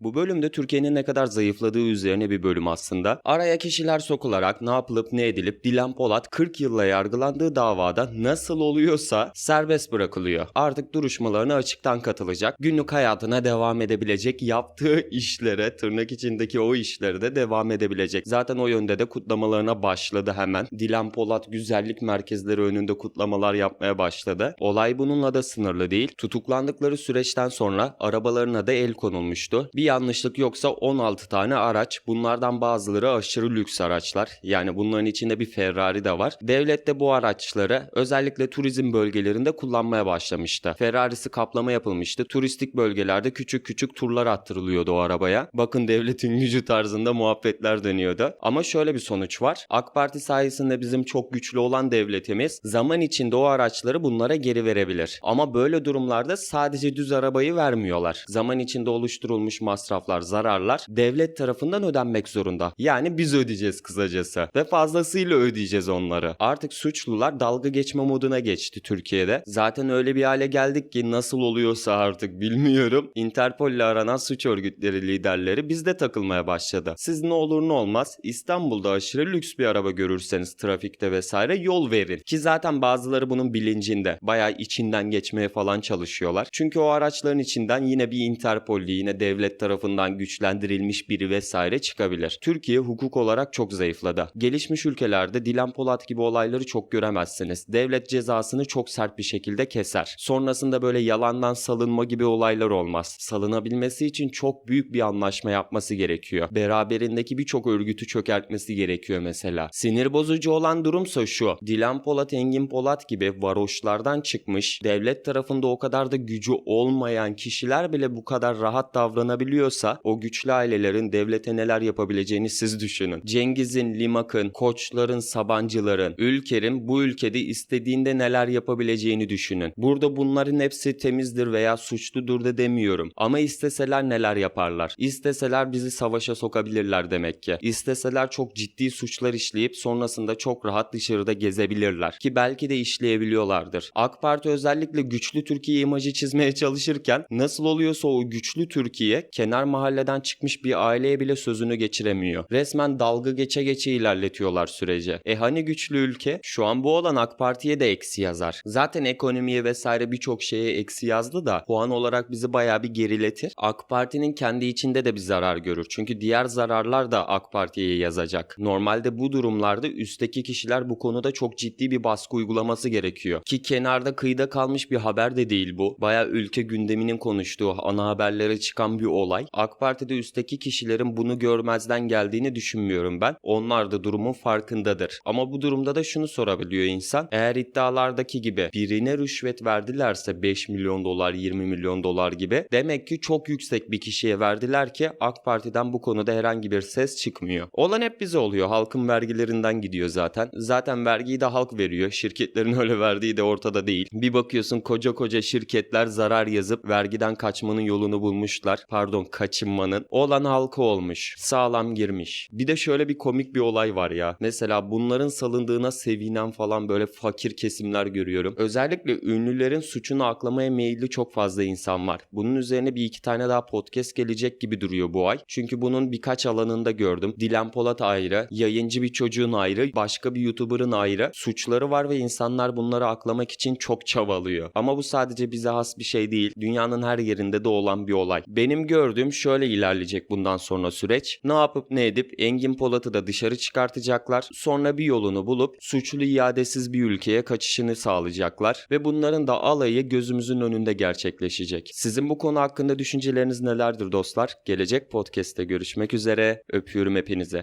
Bu bölümde Türkiye'nin ne kadar zayıfladığı üzerine bir bölüm aslında. Araya kişiler sokularak ne yapılıp ne edilip Dilan Polat 40 yılla yargılandığı davada nasıl oluyorsa serbest bırakılıyor. Artık duruşmalarına açıktan katılacak. Günlük hayatına devam edebilecek. Yaptığı işlere tırnak içindeki o işlere de devam edebilecek. Zaten o yönde de kutlamalarına başladı hemen. Dilan Polat güzellik merkezleri önünde kutlamalar yapmaya başladı. Olay bununla da sınırlı değil. Tutuklandıkları süreçten sonra arabalarına da el konulmuştu. Bir yanlışlık yoksa 16 tane araç. Bunlardan bazıları aşırı lüks araçlar. Yani bunların içinde bir Ferrari de var. Devlet de bu araçları özellikle turizm bölgelerinde kullanmaya başlamıştı. Ferrari'si kaplama yapılmıştı. Turistik bölgelerde küçük küçük turlar attırılıyordu o arabaya. Bakın devletin gücü tarzında muhabbetler dönüyordu. Ama şöyle bir sonuç var. AK Parti sayesinde bizim çok güçlü olan devletimiz zaman içinde o araçları bunlara geri verebilir. Ama böyle durumlarda sadece düz arabayı vermiyorlar. Zaman içinde oluşturulmuş masraflar, zararlar devlet tarafından ödenmek zorunda. Yani biz ödeyeceğiz kısacası. Ve fazlasıyla ödeyeceğiz onları. Artık suçlular dalga geçme moduna geçti Türkiye'de. Zaten öyle bir hale geldik ki nasıl oluyorsa artık bilmiyorum. Interpol ile aranan suç örgütleri liderleri bizde takılmaya başladı. Siz ne olur ne olmaz İstanbul'da aşırı lüks bir araba görürseniz trafikte vesaire yol verin. Ki zaten bazıları bunun bilincinde. Bayağı içinden geçmeye falan çalışıyorlar. Çünkü o araçların içinden yine bir Interpol'li yine devlet tarafından güçlendirilmiş biri vesaire çıkabilir. Türkiye hukuk olarak çok zayıfladı. Gelişmiş ülkelerde Dilan Polat gibi olayları çok göremezsiniz. Devlet cezasını çok sert bir şekilde keser. Sonrasında böyle yalandan salınma gibi olaylar olmaz. Salınabilmesi için çok büyük bir anlaşma yapması gerekiyor. Beraberindeki birçok örgütü çökertmesi gerekiyor mesela. Sinir bozucu olan durumsa şu. Dilan Polat, Engin Polat gibi varoşlardan çıkmış, devlet tarafında o kadar da gücü olmayan kişiler bile bu kadar rahat davranabiliyorsa o güçlü ailelerin devlete neler yapabileceğini siz düşünün. Cengiz'in, Limak'ın, Koçların, Sabancıların, Ülker'in bu ülkede istediğinde neler yapabileceğini düşünün. Burada bunların hepsi temizdir veya suçludur da demiyorum. Ama isteseler neler yaparlar? İsteseler bizi savaşa sokabilirler demek ki. İsteseler çok ciddi suçlar işleyip sonrasında çok rahat dışarıda gezebilirler. Ki belki de işleyebiliyorlardır. AK Parti özellikle güçlü Türkiye imajı çizmeye çalışırken nasıl oluyorsa o güçlü Türkiye kenar mahalleden çıkmış bir aileye bile sözünü geçiremiyor. Resmen dalga geçe geçe ilerletiyorlar süreci. E hani güçlü ülke? Şu an bu olan AK Parti'ye de eksi yazar. Zaten ekonomiye vesaire birçok şeye eksi yazdı da puan olarak bizi bayağı bir geriletir. AK Parti'nin kendi içinde de bir zarar görür. Çünkü diğer zararlar da AK Parti'ye yazacak. Normalde bu durumlarda üstteki kişiler bu konuda çok ciddi bir baskı uygulaması gerekiyor. Ki kenarda kıyıda kalmış bir haber de değil bu. Bayağı ülke gündeminin konuştuğu ana haberlere çıkan bir olay. AK Parti'de üstteki kişilerin bunu görmezden geldiğini düşünmüyorum ben. Onlar da durumun farkındadır. Ama bu durumda da şunu sorabiliyor insan. Eğer iddialardaki gibi birine rüşvet verdilerse 5 milyon dolar 20 milyon dolar gibi demek ki çok yüksek bir kişiye verdiler ki AK Parti'den bu konuda herhangi bir ses çıkmıyor. Olan hep bize oluyor. Halkın vergilerinden gidiyor zaten. Zaten vergiyi de halk veriyor. Şirketlerin öyle verdiği de ortada değil. Bir bakıyorsun koca koca şirketler zarar yazıp vergiden kaçmanın yolunu bulmuşlar. Pardon kaçınmanın. Olan halka olmuş. Sağlam girmiş. Bir de şöyle bir komik bir olay var ya. Mesela bunların salındığına sevinen falan böyle fakir kesimler görüyorum. Özellikle ünlülerin suçunu aklamaya meyilli çok fazla insan var. Bunun üzerine bir iki tane daha podcast gelecek gibi duruyor bu ay. Çünkü bunun birkaç alanında gördüm. Dilan Polat ayrı, yayıncı bir çocuğun ayrı, başka bir YouTuber'ın ayrı. Suçları var ve insanlar bunları aklamak için çok çabalıyor. Ama bu sadece bize has bir şey değil. Dünyanın her yerinde de olan bir olay. Benim gördüğüm şöyle ilerleyecek bundan sonra süreç. Ne yapıp ne edip Engin Polat'ı da dışarı çıkartacaklar. Sonra bir yolunu bulup suçlu iadesiz bir ülkeye kaçışını sağlayacaklar. Ve bunların da alayı gözümüzün önünde gerçekleşecek. Sizin bu konu hakkında düşünceleriniz nelerdir dostlar? Gelecek podcast'te görüşmek üzere. Öpüyorum hepinize.